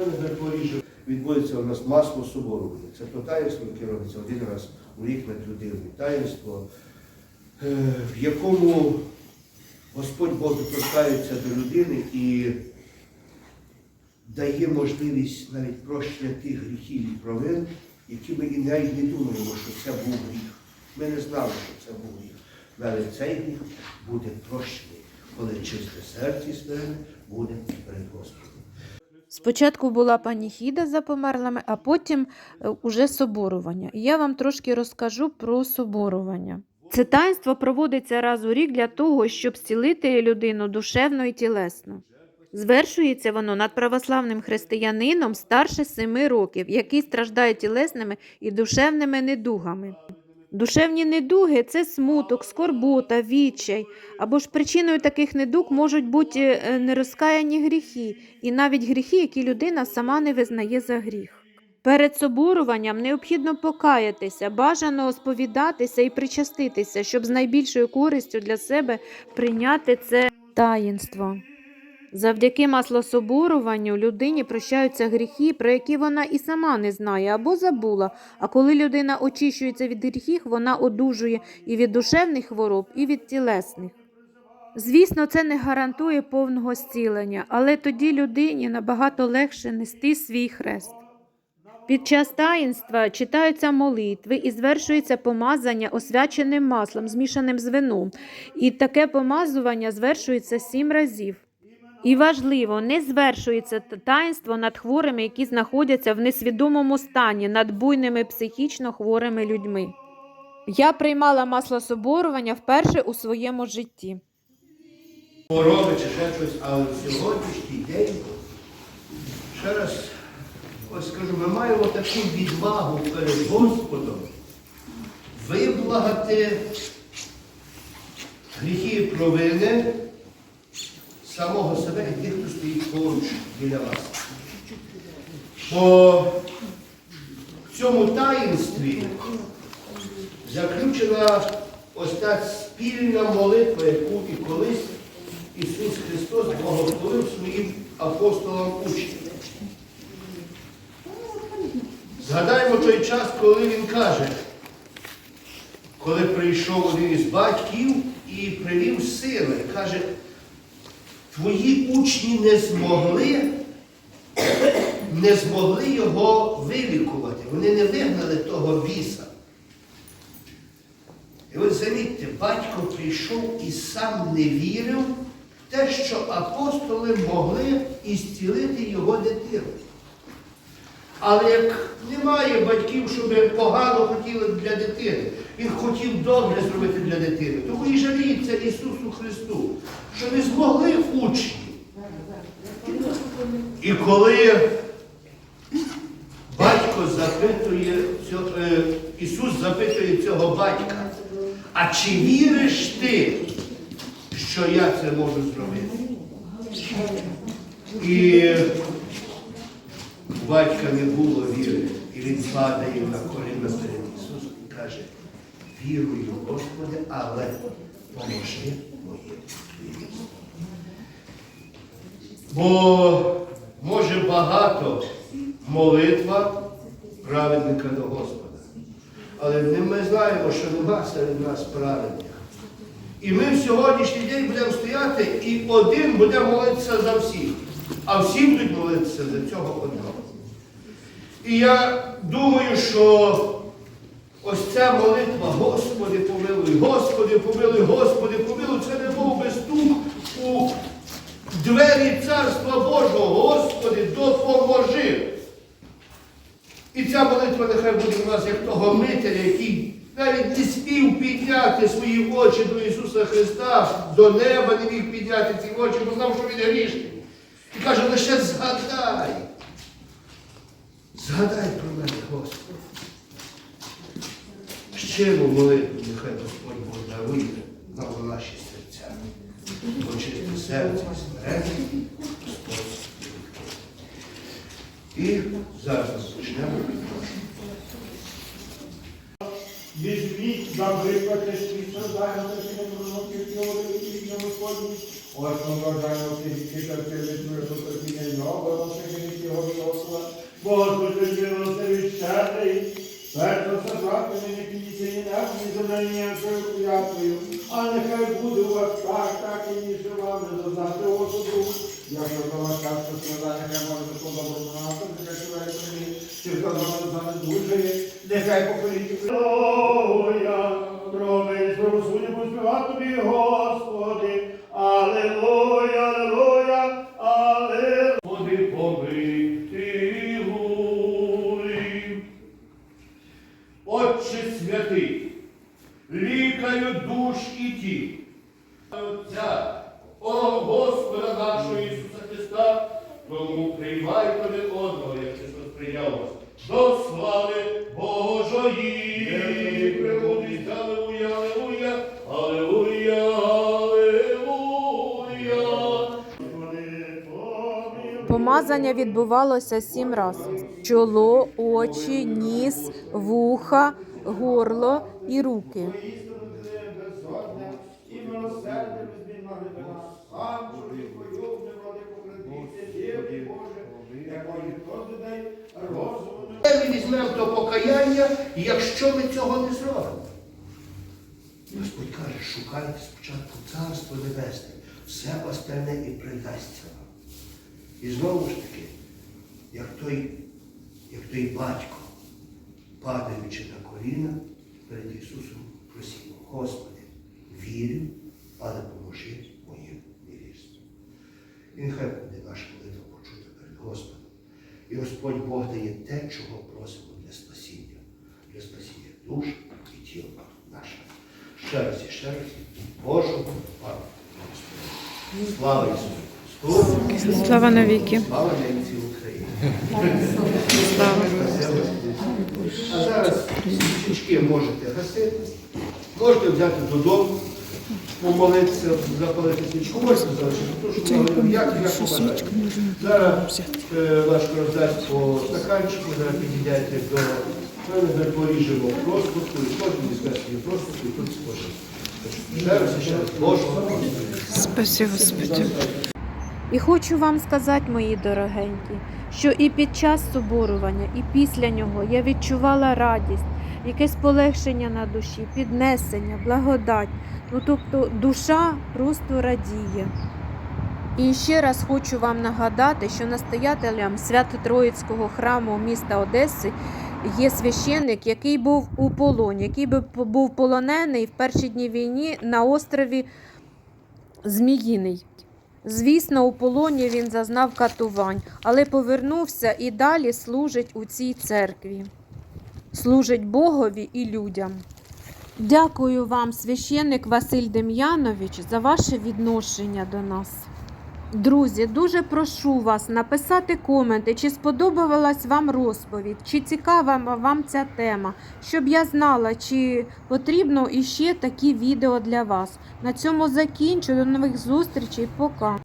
мене в Запоріжжі відбудеться у нас масло соборування. Це то таїнство, яке робиться один раз у рік над людиною. Таїнство, е, в якому Господь Бог доторкається до людини і дає можливість навіть прощення тих гріхів і провин, які ми і навіть не думаємо, що це був гріх. Ми не знали, що це був гріх. Але цей гріх буде прощений, коли чисте серце смиренне буде перед Господом. Спочатку була паніхіда за померлими, а потім е, уже соборування. І я вам трошки розкажу про соборування. Це таїнство проводиться раз у рік для того, щоб зцілити людину душевно і тілесно. Звершується воно над православним християнином старше семи років, який страждає тілесними і душевними недугами. Душевні недуги це смуток, скорбота, відчай. Або ж причиною таких недуг можуть бути е, нерозкаяні гріхи, і навіть гріхи, які людина сама не визнає за гріх. Перед соборуванням необхідно покаятися, бажано сповідатися і причаститися, щоб з найбільшою користю для себе прийняти це таїнство. Завдяки маслособоруванню людині прощаються гріхи, про які вона і сама не знає або забула. А коли людина очищується від гріхів, вона одужує і від душевних хвороб, і від тілесних. Звісно, це не гарантує повного зцілення, але тоді людині набагато легше нести свій хрест. Під час таїнства читаються молитви і звершується помазання освяченим маслом, змішаним з вином. І таке помазування звершується сім разів. І важливо, не звершується таїнство над хворими, які знаходяться в несвідомому стані, над буйними психічно хворими людьми. Я приймала маслособорування вперше у своєму житті. хвороби чи ще щось, але сьогоднішній день, ще раз ось скажу, ми маємо таку відвагу перед Господом виблагати гріхи провини самого себе і тих, хто стоїть поруч біля вас. Бо в цьому таїнстві заключена ось та спільна молитва, яку і колись Ісус Христос благословив своїм апостолам учням. Згадаємо той час, коли Він каже, коли прийшов один із батьків і привів сина, каже, твої учні не змогли, не змогли його вилікувати. Вони не вигнали того біса. І от замітьте, батько прийшов і сам не вірив в те, що апостоли могли ісцілити його дитину. Але як немає батьків, щоб погано хотіли для дитини, він хотів добре зробити для дитини. Тому і жаліється Ісусу Христу, що не змогли учні. І коли батько запитує, е, Ісус запитує цього батька, а чи віриш ти, що я це можу зробити? І батька не було віри, і він падає на коліна перед Ісусом і каже, вірую, Господи, але поможи моїм вірі. Бо може багато молитва праведника до Господа. Але ми знаємо, що нема серед нас праведних. І ми в сьогоднішній день будемо стояти, і один буде молитися за всіх, а всі будуть молитися за цього одного. І я думаю, що ось ця молитва, Господи, помилуй, Господи, помилуй, Господи, помилуй, це не був би стук у двері Царства Божого, Господи, допоможи. І ця молитва нехай буде у нас як того мителя, який навіть не спів підняти свої очі до Ісуса Христа, до неба не міг підняти ці очі, бо знав, що він грішний. І каже, лише згадай. Згадай про мене, Господи. Щиру молитву, нехай Господь Бог дарує нам наші серця. Бо чисте серце і смирення Господь. І зараз почнемо. Візьміть, наприклад, світло пророків Йоври і ім'я Господні. Ось помножаємо всі віки та цілі потерпіння його, не забрати мене, не підійняти завданням клятвою, а нехай буде у вас так, так і між вами зазнати осуду. Якщо до вас так, що страждання, ну, нехай може закон добронати, нехай чоловік мені, чи хто з вами занедужує, нехай покоріть. Аллилуйя, промить, правосуддя, поспівати тобі його. Лікарю душ і тіл, Отця, о Господа нашого Ісуса Христа, тому приймай один одного, як прийняв вас. До слави Божої! Пригодись, алелуя, алелуя, алелуя, алелуя. Помазання відбувалося сім разів: чоло, очі, ніс, вуха, горло і руки. Істину ти безодне і милосердя безмінна глибина. Сам чоловікою не вроди покритися, Дівки Боже, якої хто з людей розуму не ми візьмемо то покаяння, якщо ми цього не зробимо? Господь каже, шукайте спочатку Царство Небесне, все остальне і придасться вам. І знову ж таки, як той, як той батько, падаючи на коліна перед Ісусом, просив, Господи, вірю, але поможи моїм невірствам. І нехай буде наша молитва почута перед Господом. І Господь Бог дає те, чого просимо для спасіння, для спасіння душ і тіл наших. Ще раз і ще раз, Божого пам'яті. Господи. Слава Ісусу Христу! Слава навіки. Слава ненці Україні! Слава. А зараз свічки можете гасити, можете взяти додому, помолитися, запалити свічку, можете залишити, ту, що як, як побажаєте. Зараз Лашко роздасть по стаканчику, зараз підійдете до мене, зараз поріжемо проступку, і кожен візьме свою проступку, і тут спожив. Ще раз, ще раз, Божого. Спасибо, Господи. І хочу вам сказати, мої дорогенькі, що і під час соборування, і після нього я відчувала радість, якесь полегшення на душі, піднесення, благодать. Ну тобто душа просто радіє. І ще раз хочу вам нагадати, що настоятелем Свято-Троїцького храму міста Одеси є священник, який був у полоні, який був полонений в перші дні війни на острові Зміїний. Звісно, у полоні він зазнав катувань, але повернувся і далі служить у цій церкві. Служить Богові і людям. Дякую вам, священник Василь Дем'янович, за ваше відношення до нас. Друзі, дуже прошу вас написати коменти, чи сподобалась вам розповідь, чи цікава вам ця тема, щоб я знала, чи потрібно іще такі відео для вас. На цьому закінчу. До нових зустрічей. Пока.